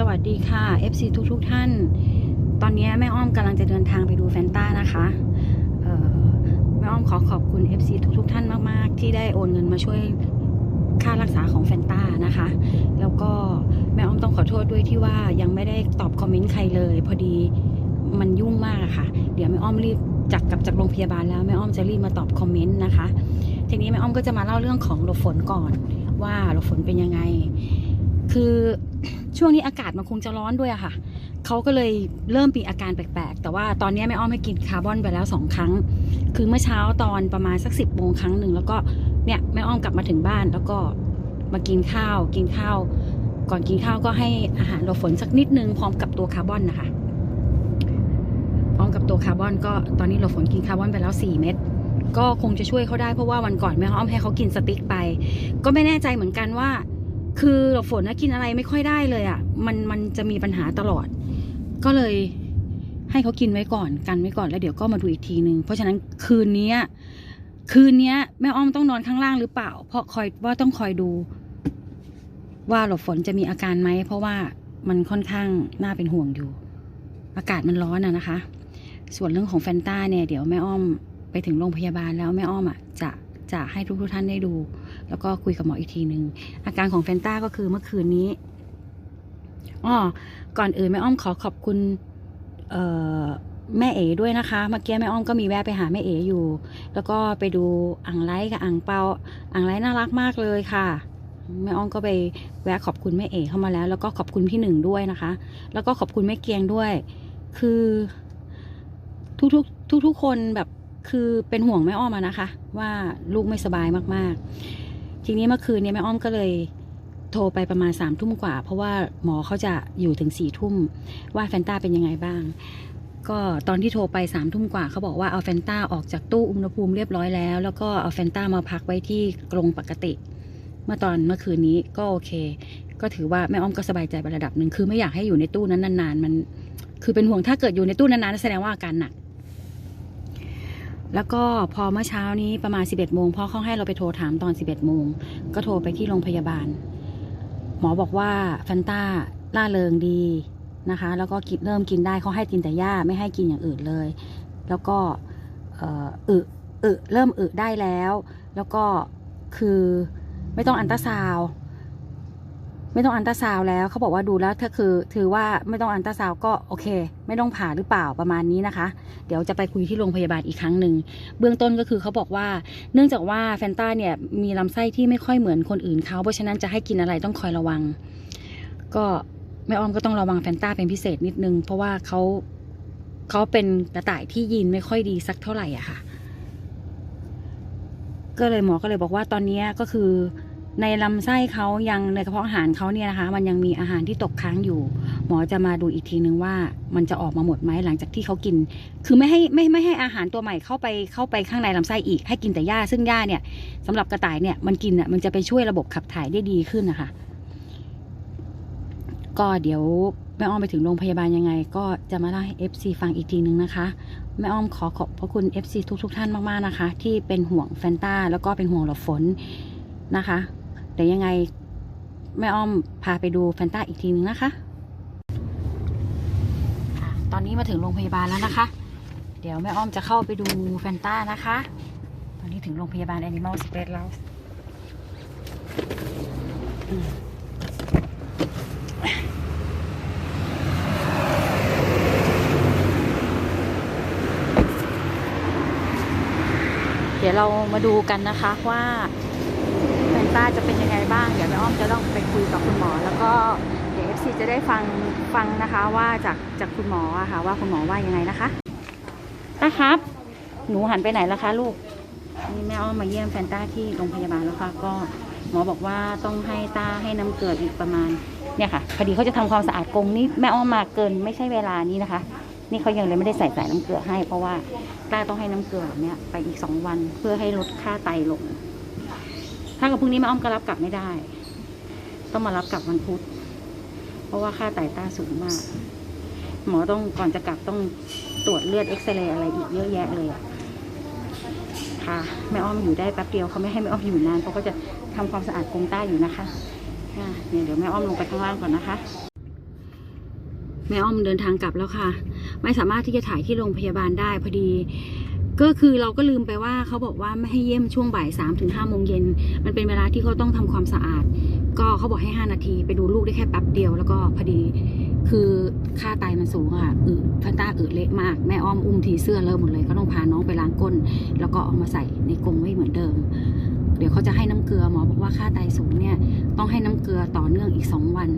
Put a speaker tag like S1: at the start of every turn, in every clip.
S1: สวัสดีค่ะ FC ทุกทุกๆท่าน ตอนนี้แม่อ้อมกำลังจะเดินทางไปดูแฟนต้านะคะแม่อ้อมขอขอบคุณ FC ทุกทุกๆท่านมาก ๆ ที่ได้โอนเงินมาช่วยค่ารักษาของแฟนต้านะคะ แล้วก็แม่อ้อมต้องขอโทษด้วยที่ว่ายังไม่ได้ตอบคอมเมนต์ใครเลย พอดีมันยุ่งมากะค่ะ เดี๋ยวแม่อ้อมรีบจากกลับจากโรงพยาบาลแล้วแม่อ้อมจะรีบมาตอบคอมเมนต์นะคะ ทีนี้แม่อ้อมก็จะมาเล่าเรื่องของหลบฝนก่อน ว่าหลบฝนเป็นยังไง คือ ช่วงนี้อากาศมันคงจะร้อนด้วยอะค่ะ เขาก็เลยเริ่มมีอาการแปลกๆ แต่ว่าตอนนี้แม่อ้อมให้กินคาร์บอนไปแล้วสองครั้ง คือเมื่อเช้าตอนประมาณสักสิบโมงครั้งหนึ่งแล้วก็เนี่ยแม่อ้อมกลับมาถึงบ้านแล้วก็มากินข้าว กินข้าว ก่อนกินข้าวก็ให้อาหารหลบฝนสักนิดนึงพร้อมกับตัวคาร์บอนนะคะ พร้อมกับตัวคาร์บอนก็ตอนนี้หลบฝนกินคาร์บอนไปแล้วสี่เม็ดก็คงจะช่วยเขาได้เพราะว่าวันก่อนแม่อ้อมให้เขากินสติ๊กไป ก็ไม่แน่ใจเหมือนกันว่า คือฝนนะกินอะไรไม่ค่อยได้เลยอะ่ะ มันมันจะมีปัญหาตลอด ก็เลยให้เขากินไว้ก่อนกันไว้ก่อนแล้วเดี๋ยวก็มาดูอีกทีนึง เพราะฉะนั้นคืนนี้คืนนี้แม่อ้อมต้องนอนข้างล่างหรือเปล่า เพราะคอยว่าต้องคอยดู ว่าหลบฝนจะมีอาการไหมเพราะว่ามันค่อนข้างน่าเป็นห่วงอยู่ อากาศมันร้อนอะนะคะ ส่วนเรื่องของแฟนต้าเนี่ยเดี๋ยวแม่อ้อมไปถึงโรงพยาบาลแล้วแม่อ้อมอะจะจะให้ทุกทุกท่านได้ดู แล้วก็คุยกับหมออีกทีหนึ่งอาการของแฟนต้าก็คือเมื่อคืนนี้อ๋อก่อนอื่นแม่อ้อมขอขอบคุณแม่เอ๋ด้วยนะคะเมื่อกี้แม่อ้อมก็มีแวะไปหาแม่เอ๋อยู่ แล้วก็ไปดูอ่างไร้กับอ่างเปาอ่างไร้น่ารักมากเลยค่ะแม่อ้อมก็ไปแวะขอบคุณแม่เอ๋เข้ามาแล้ว แล้วก็ขอบคุณพี่หนึ่งด้วยนะคะ แล้วก็ขอบคุณแม่เกียงด้วย คือทุกๆทุกๆคนแบบคือเป็นห่วงแม่อ้อมอะนะคะ ว่าลูกไม่สบายมากๆ ทีนี้เมื่อคืนเนี้แม่อ้อมก็เลยโทรไปประมาณสามทุ่มกว่า เพราะว่าหมอเขาจะอยู่ถึงสี่ทุ่มว่าแฟนต้าเป็นยังไงบ้าง ก็ตอนที่โทรไปสามทุ่มกว่าเขาบอกว่าเอาแฟนต้าออกจากตู้อุณหภูมิเรียบร้อยแล้ว แล้วก็เอาแฟนต้ามาพักไว้ที่กรงปกติ เมื่อตอนเมื่อคืนนี้ก็โอเค ก็ถือว่าแม่อ้อมก็สบายใจไประดับหนึ่งคือไม่อยากให้อยู่ในตู้นั้นนานๆ มัน คือเป็นห่วงถ้าเกิดอยู่ในตู้นานๆแสดงว่าอาการหนัก แล้วก็พอเมื่อเช้านี้ประมาณ 11โมงพ่อเขาให้เราไปโทรถามตอน 11โมงก็โทรไปที่โรงพยาบาล หมอบอกว่าแฟนต้าล่าเริงดีนะคะ แล้วก็กินเริ่มกินได้เขาให้กินแต่หญ้าไม่ให้กินอย่างอื่นเลย แล้วก็อึอึเริ่มอึได้แล้ว แล้วก็คือไม่ต้องอันตราซาว ไม่ต้องอันตราซาวแล้วเขาบอกว่าดูแล้วถ้าคือถือว่าไม่ต้องอันตราซาวก็โอเค ไม่ต้องผ่าหรือเปล่าประมาณนี้นะคะ เดี๋ยวจะไปคุยที่โรงพยาบาลอีกครั้งหนึ่งเบื้องต้นก็คือเขาบอกว่า เนื่องจากว่าแฟนต้าเนี่ยมีลำไส้ที่ไม่ค่อยเหมือนคนอื่นเขาเพราะฉะนั้นจะให้กินอะไรต้องคอยระวัง ก็แม่อ้อมก็ต้องระวังแฟนต้าเป็นพิเศษนิดนึง เพราะว่าเขาเขาเป็นกระต่ายที่ยีนไม่ค่อยดีสักเท่าไหร่อะค่ะ ก็เลยหมอก็เลยบอกว่าตอนนี้ก็คือ ในลำไส้เขายังในกระเพาะอาหารเขาเนี่ยนะคะ มันยังมีอาหารที่ตกค้างอยู่ หมอจะมาดูอีกทีนึงว่ามันจะออกมาหมดไหมหลังจากที่เขากิน คือไม่ให้ไม่ไม่ให้อาหารตัวใหม่เข้าไปเข้าไปข้างในลำไส้อีก ให้กินแต่หญ้าซึ่งหญ้าเนี่ยสำหรับกระต่ายเนี่ยมันกินอะมันจะไปช่วยระบบขับถ่ายได้ดีขึ้นนะคะ ก็เดี๋ยวแม่อ้อมไปถึงโรงพยาบาลยังไง ก็จะมาเล่าให้ FC ฟังอีกทีนึงนะคะแม่อ้อมขอขอบพระคุณ FC ทุกๆทท่านมากๆนะคะ ที่เป็นห่วงแฟนต้าแล้วก็เป็นห่วงหลบฝนนะคะ เดี๋ยวยังไงแม่อ้อมพาไปดูแฟนต้าอีกทีนึงนะคะตอนนี้มาถึงโรงพยาบาลแล้วนะคะ เดี๋ยวแม่อ้อมจะเข้าไปดูแฟนต้านะคะ ตอนนี้ถึงโรงพยาบาล Animal Space แล้วเดี๋ยวเรามาดูกันนะคะว่า แฟนต้าจะเป็นยังไงบ้าง เดี๋ยวแม่อ้อมจะต้องไปคุยกับคุณหมอ แล้วก็เดี๋ยวเอฟซีจะได้ฟังฟังนะคะว่าจากจากคุณหมออะค่ะว่าคุณหมอว่ายังไงนะคะนะครับ หนูหันไปไหนแล้วคะลูกนี่แม่อ้อมมาเยี่ยมแฟนต้าที่โรงพยาบาลแล้วค่ะก็หมอบอกว่าต้องให้ต้าให้น้ำเกลืออีกประมาณเนี่ยค่ะพอดีเขาจะทำความสะอาดกรงนี่แม่อ้อมมาเกินไม่ใช่เวลานี้นะคะ นี่เขายังเลยไม่ได้ใส่สายน้ำเกลือให้ เพราะว่าต้าต้องให้น้ำเกลือเนี่ยไปอีกสองวันเพื่อให้ลดค่าไตลง ถ้ากับพรุ่งนี้แม่อ้อมก็รับกลับไม่ได้ ต้องมารับกลับวันพุธ เพราะว่าค่าไตต้าสูงมาก หมอต้องก่อนจะกลับต้องตรวจเลือดเอ็กซเรย์อะไรอีกเยอะแยะเลยอะค่ะแม่อ้อมอยู่ได้แป๊บเดียวเขาไม่ให้แม่อ้อมอยู่นานเพราะเขาจะทำความสะอาดกรงใต้อยู่นะคะอะเนี่ยเดี๋ยวแม่อ้อมลงไปข้างล่างก่อนนะคะ แม่อ้อมเดินทางกลับแล้วค่ะ ไม่สามารถที่จะถ่ายที่โรงพยาบาลได้พอดี ก็คือเราก็ลืมไปว่าเขาบอกว่าไม่ให้เยี่ยมช่วงบ่ายสามถึงห้าโมงเย็นมันเป็นเวลาที่เขาต้องทำความสะอาด ก็เขาบอกให้ห้านาที ไปดูลูกได้แค่แป๊บเดียว แล้วก็พอดี คือค่าไตมันสูงอะค่ะอึฟันต้าอึเละมาก แม่อ้อมอุ้มทีเสื้อเลอะหมดเลย ก็ต้องพาน้องไปล้างก้น แล้วก็เอามาใส่ในกรงไว้เหมือนเดิม เดี๋ยวเขาจะให้น้ำเกลือหมอบอกว่าค่าไตสูงเนี่ยต้องให้น้ำเกลือต่อเนื่องอีกสองวัน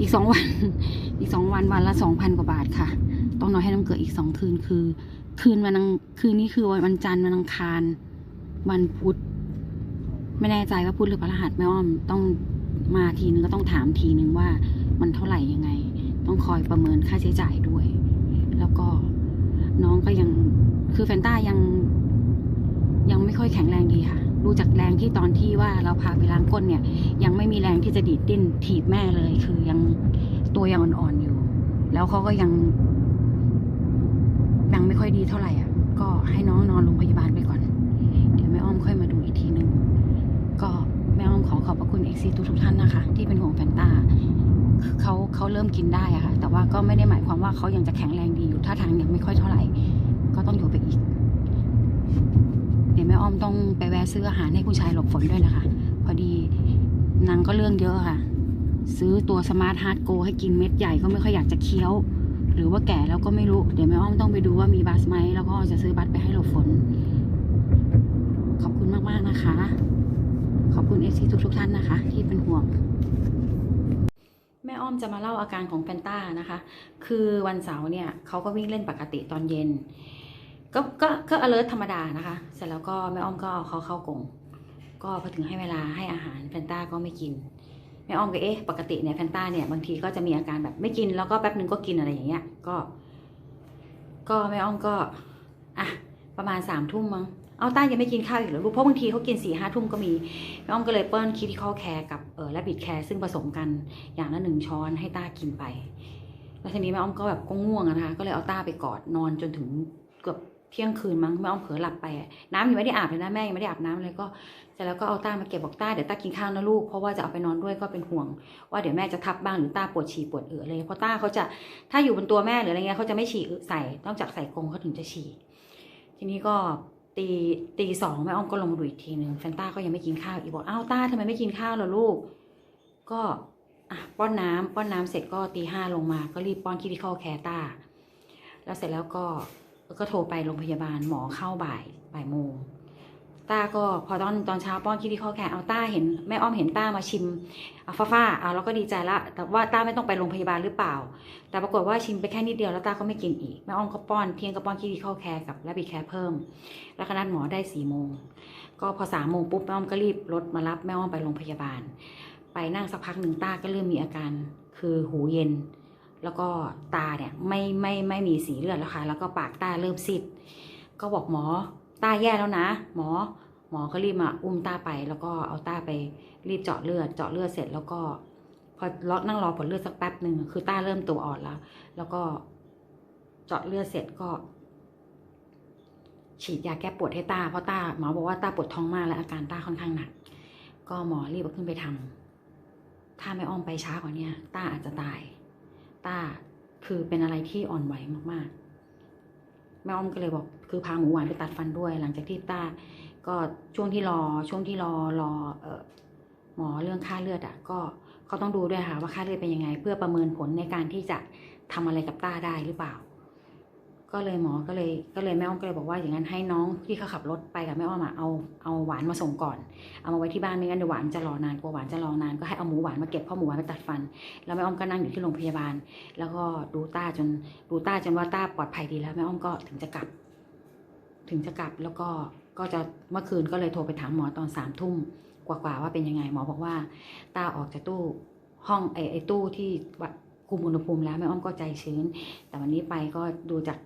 S1: อีกสองวัน อีกสองวันวันละสองพันกว่าบาทค่ะ ต้องนอนให้น้ำเกลืออีกสองคืนคือ คืนวันอังคืนนี้คือวันจันทร์วันอังคาร วันพุธไม่แน่ใจว่าพุธหรือพฤหัสแม่อ้อมต้องมาทีนึงก็ต้องถามทีนึงว่ามันเท่าไหร่ยังไง ต้องคอยประเมินค่าใช้จ่ายด้วย แล้วก็น้องก็ยังคือแฟนต้ายัง ยังไม่ค่อยแข็งแรงดีค่ะดูจากแรงที่ตอนที่ว่าเราพาไปล้างก้นเนี่ย ยังไม่มีแรงที่จะดีดดิ้นถีบแม่เลย คือยังตัวยังอ่อนๆอยู่ แล้วเขาก็ยัง ยังไม่ค่อยดีเท่าไหร่อะ ก็ให้น้องนอนโรงพยาบาลไปก่อน เดี๋ยวแม่อ้อมค่อยมาดูอีกทีนึง ก็แม่อ้อมขอขอบพระคุณเอ็กซีทุกๆท่านนะคะ ที่เป็นห่วงแฟนตาเขาเขาเริ่มกินได้อะค่ะ แต่ว่าก็ไม่ได้หมายความว่าเขายังจะแข็งแรงดีอยู่ท่าทางยังไม่ค่อยเท่าไหร่ ก็ต้องอยู่ไปอีก เดี๋ยวแม่อ้อมต้องไปแวะซื้ออาหารให้คุณชายหลบฝนด้วยนะคะ พอดีนางก็เรื่องเยอะค่ะ ซื้อตัวสมาร์ทฮาร์ดโกให้กินเม็ดใหญ่ก็ไม่ค่อยอยากจะเคี้ยว หรือว่าแก่แล้วก็ไม่รู้ เดี๋ยวแม่อ้อมต้องไปดูว่ามีบัสไหม แล้วก็จะซื้อบัสไปให้หลบฝน ขอบคุณมากๆนะคะ ขอบคุณเอซีทุกๆท่านนะคะ ที่เป็นห่วงแม่อ้อมจะมาเล่าอาการของแฟนต้านะคะ คือวันเสาร์เนี่ยเขาก็วิ่งเล่นปกติตอนเย็น ก็ก็ก็ alert ธรรมดานะคะ เสร็จแล้วก็แม่อ้อมก็เอาเขาเข้ากง ก็พอถึงให้เวลาให้อาหารแฟนต้าก็ไม่กิน แม่อ้อมก็เอ๊ะปกติเนี่ยแฟนต้าเนี่ยบางทีก็จะมีอาการแบบไม่กินแล้วก็แป๊บนึงก็กินอะไรอย่างเงี้ย ก็ ก็แม่อ้อมก็อะประมาณสามทุ่มมั้งเอาต้ายังไม่กินข้าวอีกเหรอลูกเพราะบางทีเขากินสี่ห้าทุ่มก็มีแม่อ้อมก็เลยเปิ้ลคิดที่ข้อแคร์กับเออและบิดแคร์ซึ่งผสมกันอย่างละหนึ่งช้อนให้ต้ากินไป แล้วทีนี้แม่อ้อมก็แบบก็ง่วงนะคะก็เลยเอาต้าไปกอดนอนจนถึงเกือบ เที่ยงคืนมั้งแม่อ้อมเผลอหลับไป น้ำยังไม่ได้อาบเลยนะแม่ยังไม่ได้อาบน้ำเลยก็เสร็จแล้วก็เอาต้ามาเก็บบอกต้าเดี๋ยวต้ากินข้าวนะลูกเพราะว่าจะเอาไปนอนด้วยก็เป็นห่วง ว่าเดี๋ยวแม่จะทับบ้างหรือต้าปวดฉี่ปวดเอือเลยเพราะต้าเขาจะถ้าอยู่บนตัวแม่หรืออะไรเงี้ยเขาจะไม่ฉี่ใส่นอกจากใส่กรงเขาถึงจะฉี่ทีนี้ก็ตีตีสองแม่อ้อมก็ลงมาดูอีกทีหนึ่งแฟนต้าก็ยังไม่กินข้าวอีกบอกอ้าวต้าทำไมไม่กินข้าวล่ะลูก ก็อะป้อนน้ำป้อนน้ำเสร็จก็ตีห้าลงมา ก็รีบป้อนคิดิคอลแคร์ต้า แล้วเสร็จแล้วก็ ก็โทรไปโรงพยาบาลหมอเข้าบ่ายบ่ายโมงต้าก็พอตอนตอนเช้าป้อนคิดิคอแคร์เอาต้าเห็นแม่อ้อมเห็นต้ามาชิมอะฟ้าฟ้าๆอะเราก็ดีใจละแต่ว่าต้าไม่ต้องไปโรงพยาบาลหรือเปล่า แต่ปรากฏว่าชิมไปแค่นิดเดียวแล้วต้าก็ไม่กินอีกแม่อ้อมก็ป้อนเที่ยงก็ป้อนคิดิคอแคร์กับและบีแคร์เพิ่ม แล้วคณะหมอได้สี่โมงก็พอสามโมงปุ๊บแม่อ้อมก็รีบรถมารับแม่อ้อมไปโรงพยาบาล ไปนั่งสักพักหนึ่งต้าก็เริ่มมีอาการคือหูเย็น แล้วก็ตาเนี่ยไม่ไม่ไม่มีสีเลือดแล้วค่ะ แล้วก็ปากตาเริ่มซีดก็บอกหมอตาแย่แล้วนะ หมอ หมอก็รีบมาอุ้มตาไป แล้วก็เอาตาไปรีบเจาะเลือด เจาะเลือดเสร็จแล้วก็พอล็อกนั่งรอผลเลือดสักแป๊บหนึ่งคือตาเริ่มตัวอ่อนแล้ว แล้วก็เจาะเลือดเสร็จก็ ฉีดยาแก้ปวดให้ตาเพราะตาหมอบอกว่าตาปวดท้องมากและอาการตาค่อนข้างหนัก ก็หมอรีบเอาขึ้นไปทำถ้าไม่อ้อมไปช้ากว่าเนี้ยตาอาจจะตาย ต้า คือเป็นอะไรที่อ่อนไหวมากๆ แม่อ้อมก็เลยบอก คือพาหมูหวานไปตัดฟันด้วย หลังจากที่ต้า ก็ช่วงที่รอช่วงที่รอรอเออหมอเรื่องค่าเลือดอะ ก็เขาต้องดูด้วยค่ะว่าค่าเลือดเป็นยังไง เพื่อประเมินผลในการที่จะทำอะไรกับต้าได้หรือเปล่า ก็เลยหมอก็เลยก็เลยแม่อ้อมก็เลยบอกว่าอย่างนั้นให้น้องที่เขาขับรถไปกับแม่อ้อมอะเอาเอาหวานมาส่งก่อน เอามาไว้ที่บ้านไม่งั้นเดี๋ยวหวานจะรอนานกลัวหวานจะรอนานก็ให้เอาหมูหวานมาเก็บเพ่อหมูหวานไปตัดฟัน แล้วแม่อ้อมก็นั่งอยู่ที่โรงพยาบาล แล้วก็ดูต้าจนดูต้าจนว่าต้าปลอดภัยดีแล้วแม่อ้อมก็ถึงจะกลับ ถึงจะกลับแล้วก็ก็จะเมื่อคืนก็เลยโทรไปถามหมอตอนสามทุ่มกว่าๆว่าเป็นยังไงหมอบอกว่าต้าออกจากตู้ห้องไอ้ไอ้ตู้ที่วัดคุมอุณหภูมิแล้วแม่อ้อมก็ใจชื้น แต่วันนี้ไปก็ดูจาก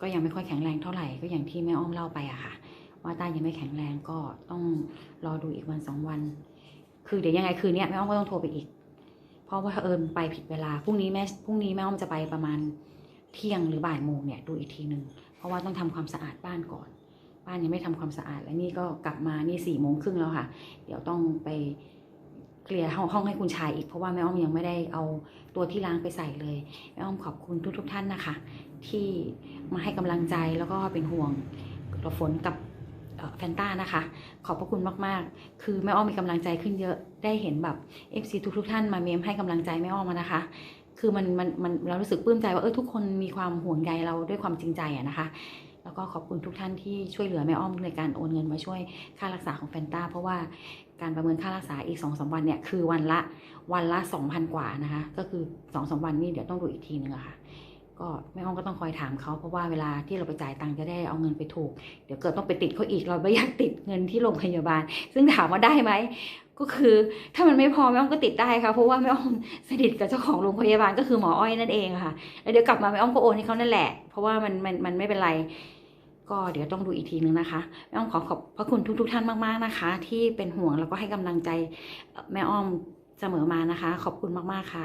S1: ก็ยังไม่ค่อยแข็งแรงเท่าไหร่ก็อย่างที่แม่อ้อมเล่าไปอะค่ะ ว่าต้ายังไม่แข็งแรงก็ต้องรอดูอีกวันสองวัน คือเดี๋ยวยังไงคืนนี้แม่อ้อมก็ต้องโทรไปอีก เพราะว่าเอิญไปผิดเวลาพรุ่งนี้แม่พรุ่งนี้แม่อ้อมจะไปประมาณเที่ยงหรือบ่ายโมงเนี่ยดูอีกทีหนึ่งเพราะว่าต้องทำความสะอาดบ้านก่อน บ้านยังไม่ทำความสะอาด และนี่ก็กลับมานี่สี่โมงครึ่งแล้วค่ะ เดี๋ยวต้องไป เคลียร์ห้องห้องให้คุณชายอีกเพราะว่าแม่อ้อมยังไม่ได้เอาตัวที่ล้างไปใส่เลยแม่อ้อมขอบคุณทุกทุกๆท่านนะคะ ที่มาให้กำลังใจแล้วก็เป็นห่วงกับฝนกับแฟนต้านะคะ ขอบพระคุณมากๆ คือแม่อ้อมมีกำลังใจขึ้นเยอะได้เห็นแบบ FC ทุกทุกๆท่านมาเมมให้กำลังใจแม่อ้อมนะคะ คือมันมันมันเรารู้สึกปลื้มใจว่าเออทุกคนมีความห่วงใยเราด้วยความจริงใจอะนะคะ แล้วก็ขอบคุณทุกท่านที่ช่วยเหลือแม่อ้อมในการโอนเงินมาช่วยค่ารักษาของแฟนต้าเพราะว่าการประเมินค่ารักษาอีก2อสวันเนี่ยคือวันละวันละ2,000กว่านะคะก็คือ2อสวันนี่เดี๋ยวต้องดูอีกทีนึงอะค่ะก็แม่อ้อมก็ต้องคอยถามเขาเพราะว่าเวลาที่เราไปจ่ายตังค์จะได้เอาเงินไปถูก เดี๋ยวเกิดต้องไปติดเขาอีกเราไม่อยากติดเงินที่โรงพยาบาล ซึ่งถามว่าได้ไหม ก็คือถ้ามันไม่พอแม่อ้อมก็ติดได้ค่ะ เพราะว่าแม่อ้อมสนิทกับเจ้าของโรงพยาบาลก็คือหมออ้อยนั่นเองค่ะ แล้วเดี๋ยวกลับมาแม่อ้อมก็โอนให้เขานั่นแหละ เพราะว่ามันมันมันไม่เป็นไร ก็เดี๋ยวต้องดูอีกทีนึงนะคะแม่อ้อมขอขอบพระคุณทุกๆท่านมากๆนะคะ ที่เป็นห่วงแล้วก็ให้กำลังใจแม่อ้อมเสมอมานะคะ ขอบคุณมากๆค่ะ